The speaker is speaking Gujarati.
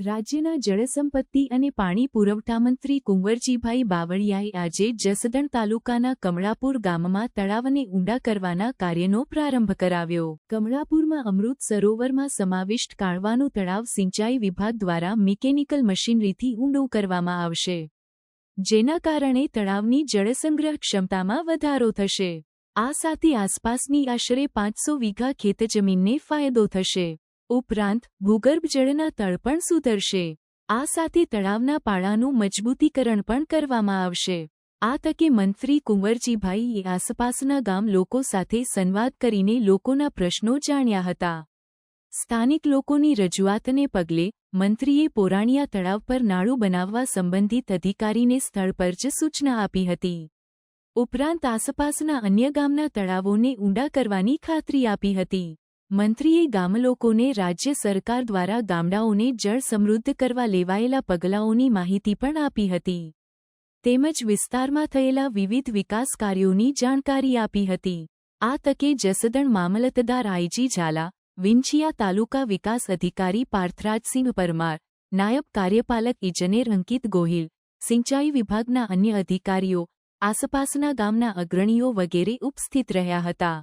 રાજ્યના જળસંપત્તિ અને પાણી પુરવઠા મંત્રી કુંવરજીભાઈ બાવળિયાએ આજે જસદણ તાલુકાના કમળાપુર ગામમાં તળાવને ઊંડા કરવાના કાર્યનો પ્રારંભ કરાવ્યો. કમળાપુરમાં અમૃત સરોવરમાં સમાવિષ્ટ કાળવાનું તળાવ સિંચાઈ વિભાગ દ્વારા મિકેનિકલ મશીનરીથી ઊંડું કરવામાં આવશે, જેના કારણે તળાવની જળસંગ્રહ ક્ષમતામાં વધારો થશે. આ સાથે આસપાસની આશરે પાંચસો વીઘા ખેતજમીનને ફાયદો થશે. ઉપરાંત, ભૂગર્ભ જળના તળ પણ સુધરશે. આ સાથે તળાવના પાળાનું મજબૂતીકરણ પણ કરવામાં આવશે. આ તકે મંત્રી કુંવરજીભાઈએ આસપાસના ગામ લોકો સાથે સંવાદ કરીને લોકોના પ્રશ્નો જાણ્યા હતા. સ્થાનિક લોકોની રજૂઆતને પગલે, મંત્રીએ પોરાણિયા તળાવ પર નાળું બનાવવા સંબંધિત અધિકારીને સ્થળ પર જ સૂચના આપી હતી. ઉપરાંત આસપાસના અન્ય ગામના તળાવોને ઊંડા કરવાની ખાતરી આપી હતી. મંત્રીએ ગામલોકોને રાજ્ય સરકાર દ્વારા ગામડાઓને જળ સમૃદ્ધ કરવા લેવાયેલા પગલાંઓની માહિતી પણ આપી હતી. તેમજ વિસ્તારમાં થયેલા વિવિધ વિકાસ કાર્યોની જાણકારી આપી હતી. આ તકે જસદણ મામલતદાર આઈજી ઝાલા, વિંછિયા તાલુકા વિકાસ અધિકારી પાર્થરાજસિંહ પરમાર, નાયબ કાર્યપાલક ઇજનેર અંકિત ગોહિલ, સિંચાઈ વિભાગના અન્ય અધિકારીઓ, આસપાસના ગામના અગ્રણીઓ વગેરે ઉપસ્થિત રહ્યા હતા.